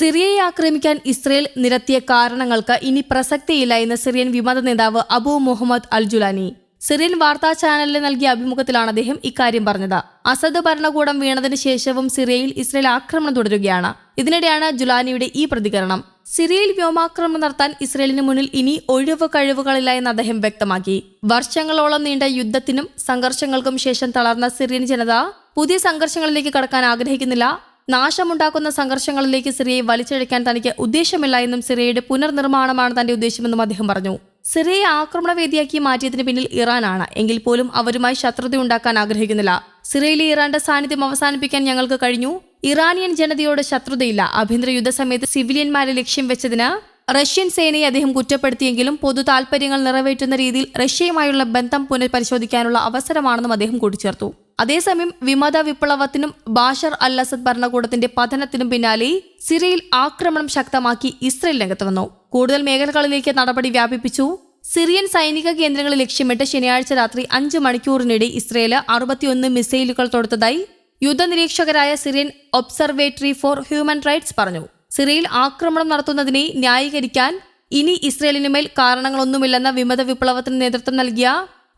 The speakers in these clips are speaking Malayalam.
സിറിയയെ ആക്രമിക്കാൻ ഇസ്രയേൽ നിരത്തിയ കാരണങ്ങൾക്ക് ഇനി പ്രസക്തിയില്ല എന്ന് സിറിയൻ വിമത നേതാവ് Abu Muhammad al Julani Syrian വാർത്താ ചാനലിന് നൽകിയ അഭിമുഖത്തിലാണ് അദ്ദേഹം ഇക്കാര്യം പറഞ്ഞത്. അസദ് ഭരണകൂടം വീണതിന് ശേഷവും സിറിയയിൽ ഇസ്രയേൽ ആക്രമണം തുടരുകയാണ്. ഇതിനിടെയാണ് ജുലാനിയുടെ ഈ പ്രതികരണം. സിറിയയിൽ വ്യോമാക്രമണം നടത്താൻ ഇസ്രയേലിന് മുന്നിൽ ഇനി ഒഴിവ് കഴിവുകളില്ല എന്ന് അദ്ദേഹം വ്യക്തമാക്കി. വർഷങ്ങളോളം നീണ്ട യുദ്ധത്തിനും സംഘർഷങ്ങൾക്കും ശേഷം തളർന്ന സിറിയൻ ജനത പുതിയ സംഘർഷങ്ങളിലേക്ക് കടക്കാൻ ആഗ്രഹിക്കുന്നില്ല. നാശമുണ്ടാക്കുന്ന സംഘർഷങ്ങളിലേക്ക് സിറിയയെ വലിച്ചിഴക്കാൻ തനിക്ക് ഉദ്ദേശമില്ല എന്നും സിറിയയുടെ പുനർനിർമ്മാണമാണ് തന്റെ ഉദ്ദേശമെന്നും അദ്ദേഹം പറഞ്ഞു. സിറിയയെ ആക്രമണവേദിയാക്കി മാറ്റിയതിന് പിന്നിൽ ഇറാനാണ്. എങ്കിൽ പോലും അവരുമായി ശത്രുതയുണ്ടാക്കാൻ ആഗ്രഹിക്കുന്നില്ല. സിറിയയിലെ ഇറാന്റെ സാന്നിധ്യം അവസാനിപ്പിക്കാൻ ഞങ്ങൾക്ക് കഴിഞ്ഞു. ഇറാനിയൻ ജനതയോട് ശത്രുതയില്ല. ആഭ്യന്തര യുദ്ധസമയത്ത് സിവിലിയന്മാരെ ലക്ഷ്യം വെച്ചതിന് റഷ്യൻ സേനയെ അദ്ദേഹം കുറ്റപ്പെടുത്തിയെങ്കിലും പൊതു താൽപര്യങ്ങൾ നിറവേറ്റുന്ന രീതിയിൽ റഷ്യയുമായുള്ള ബന്ധം പുനഃപരിശോധിക്കാനുള്ള അവസരമാണെന്നും അദ്ദേഹം കൂട്ടിച്ചേർത്തു. അതേസമയം വിമത വിപ്ലവത്തിനും ബാഷർ അൽ അസദ് ഭരണകൂടത്തിന്റെ പതനത്തിനും പിന്നാലെ സിറിയയിൽ ആക്രമണം ശക്തമാക്കി ഇസ്രയേൽ രംഗത്ത് വന്നു. കൂടുതൽ മേഖലകളിലേക്ക് നടപടി വ്യാപിപ്പിച്ചു. സിറിയൻ സൈനിക കേന്ദ്രങ്ങളെ ലക്ഷ്യമിട്ട് ശനിയാഴ്ച രാത്രി അഞ്ച് മണിക്കൂറിനിടെ ഇസ്രയേൽ അറുപത്തിയൊന്ന് മിസൈലുകൾ തൊടുത്തതായി യുദ്ധനിരീക്ഷകരായ Syrian observatory for human rights പറഞ്ഞു. സിറിയയിൽ ആക്രമണം നടത്തുന്നതിനെ ന്യായീകരിക്കാൻ ഇനി ഇസ്രയേലിനുമേൽ കാരണങ്ങളൊന്നുമില്ലെന്ന വിമത വിപ്ലവത്തിന് നേതൃത്വം നൽകിയ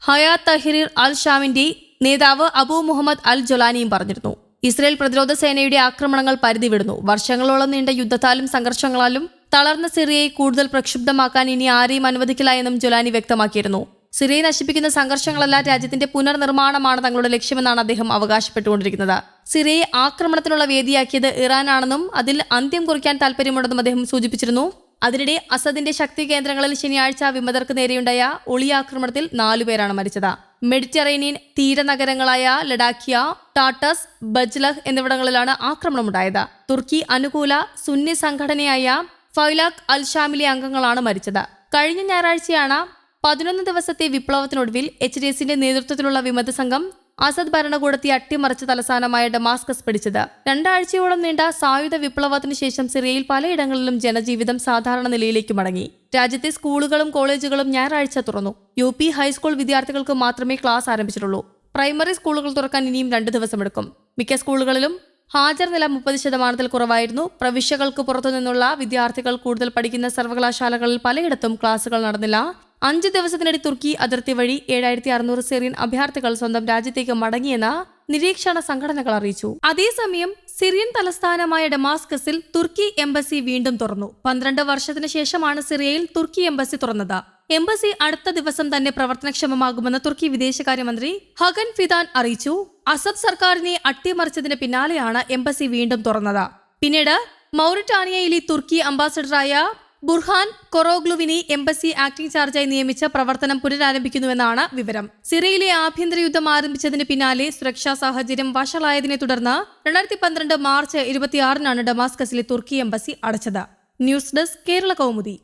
ഹയാ തഹിറിർ അൽ ഷാമിന്റെ നേതാവ് അബു മുഹമ്മദ് അൽ ജൊലാനിയും പറഞ്ഞിരുന്നു. ഇസ്രയേൽ പ്രതിരോധ സേനയുടെ ആക്രമണങ്ങൾ പരിധിവിടുന്നു. വർഷങ്ങളോളം നീണ്ട യുദ്ധത്താലും സംഘർഷങ്ങളാലും തളർന്ന സിറിയയെ കൂടുതൽ പ്രക്ഷുബ്ധമാക്കാൻ ഇനി ആരെയും അനുവദിക്കില്ല എന്നും ജൊലാനി വ്യക്തമാക്കിയിരുന്നു. സിറിയയെ നശിപ്പിക്കുന്ന സംഘർഷങ്ങളല്ല രാജ്യത്തിന്റെ പുനർനിർമ്മാണമാണ് തങ്ങളുടെ ലക്ഷ്യമെന്നാണ് അദ്ദേഹം അവകാശപ്പെട്ടുകൊണ്ടിരിക്കുന്നത്. സിറിയയെ ആക്രമണത്തിനുള്ള വേദിയാക്കിയത് ഇറാനാണെന്നും അതിൽ അന്ത്യം കുറിക്കാൻ താൽപ്പര്യമുണ്ടെന്നും അദ്ദേഹം സൂചിപ്പിച്ചിരുന്നു. അതിനിടെ അസദിന്റെ ശക്തി കേന്ദ്രങ്ങളിൽ ശനിയാഴ്ച വിമതർക്ക് നേരെയുണ്ടായ ഒളിയാക്രമണത്തിൽ നാലുപേരാണ് മരിച്ചത്. മെഡിറ്ററേനിയൻ തീരനഗരങ്ങളായ ലഡാക്കിയ ടാട്ടസ് ബജ്ലഹ് എന്നിവിടങ്ങളിലാണ് ആക്രമണമുണ്ടായത്. തുർക്കി അനുകൂല സുന്നി സംഘടനയായ ഫൈലാഖ് അൽ ഷാമിലെ അംഗങ്ങളാണ് മരിച്ചത്. കഴിഞ്ഞ ഞായറാഴ്ചയാണ് പതിനൊന്ന് ദിവസത്തെ വിപ്ലവത്തിനൊടുവിൽ എച്ച് ഡി എസിന്റെ നേതൃത്വത്തിലുള്ള വിമത സംഘം അസദ് ഭരണകൂടത്തെ അട്ടിമറിച്ച തലസ്ഥാനമായ ഡമാസ്കസ് പിടിച്ചത്. രണ്ടാഴ്ചയോളം നീണ്ട സായുധ വിപ്ലവത്തിന് ശേഷം സിറിയയിൽ പലയിടങ്ങളിലും ജനജീവിതം സാധാരണ നിലയിലേക്ക് മടങ്ങി. രാജ്യത്തെ സ്കൂളുകളും കോളേജുകളും ഞായറാഴ്ച തുറന്നു. യു പി ഹൈസ്കൂൾ വിദ്യാർത്ഥികൾക്ക് മാത്രമേ ക്ലാസ് ആരംഭിച്ചിട്ടുള്ളൂ. പ്രൈമറി സ്കൂളുകൾ തുറക്കാൻ ഇനിയും രണ്ട് ദിവസമെടുക്കും. മിക്ക സ്കൂളുകളിലും ഹാജർ നില മുപ്പത് ശതമാനത്തിൽ കുറവായിരുന്നു. പ്രവിശ്യകൾക്ക് പുറത്തുനിന്നുള്ള വിദ്യാർത്ഥികൾ കൂടുതൽ പഠിക്കുന്ന സർവകലാശാലകളിൽ പലയിടത്തും ക്ലാസുകൾ നടന്നില്ല. അഞ്ച് ദിവസത്തിനിടെ തുർക്കി അതിർത്തി വഴി ഏഴായിരത്തി അറുന്നൂറ് സിറിയൻ അഭയാർത്ഥികൾ സ്വന്തം രാജ്യത്തേക്ക് മടങ്ങിയെന്ന നിരീക്ഷണ സംഘടനകൾ അറിയിച്ചു. അതേസമയം സിറിയൻ തലസ്ഥാനമായ ഡമാസ്കസിൽ തുർക്കി എംബസി വീണ്ടും തുറന്നു. പന്ത്രണ്ട് വർഷത്തിന് ശേഷമാണ് സിറിയയിൽ തുർക്കി എംബസി തുറന്നത്. എംബസി അടുത്ത ദിവസം തന്നെ പ്രവർത്തനക്ഷമമാകുമെന്ന് തുർക്കി വിദേശകാര്യമന്ത്രി ഹഗൻ ഫിദാൻ അറിയിച്ചു. അസദ് സർക്കാരിനെ അട്ടിമറിച്ചതിന് പിന്നാലെയാണ് എംബസി വീണ്ടും തുറന്നത്. പിന്നീട് മൗറിറ്റാനിയയിലെ തുർക്കി അംബാസഡറായ ബുർഹാൻ കൊറോഗ്ലുവിനെ എംബസി ആക്ടിംഗ് ചാർജായി നിയമിച്ച പ്രവർത്തനം പുനരാരംഭിക്കുന്നുവെന്നാണ് വിവരം. സിറിയയിലെ ആഭ്യന്തര യുദ്ധം ആരംഭിച്ചതിന് പിന്നാലെ സുരക്ഷാ സാഹചര്യം വഷളായതിനെ തുടർന്ന് രണ്ടായിരത്തി പന്ത്രണ്ട് മാർച്ച് ഇരുപത്തിയാറിനാണ് ഡമാസ്കസിലെ തുർക്കി എംബസി അടച്ചത്. News desk Kerala Kaumudi.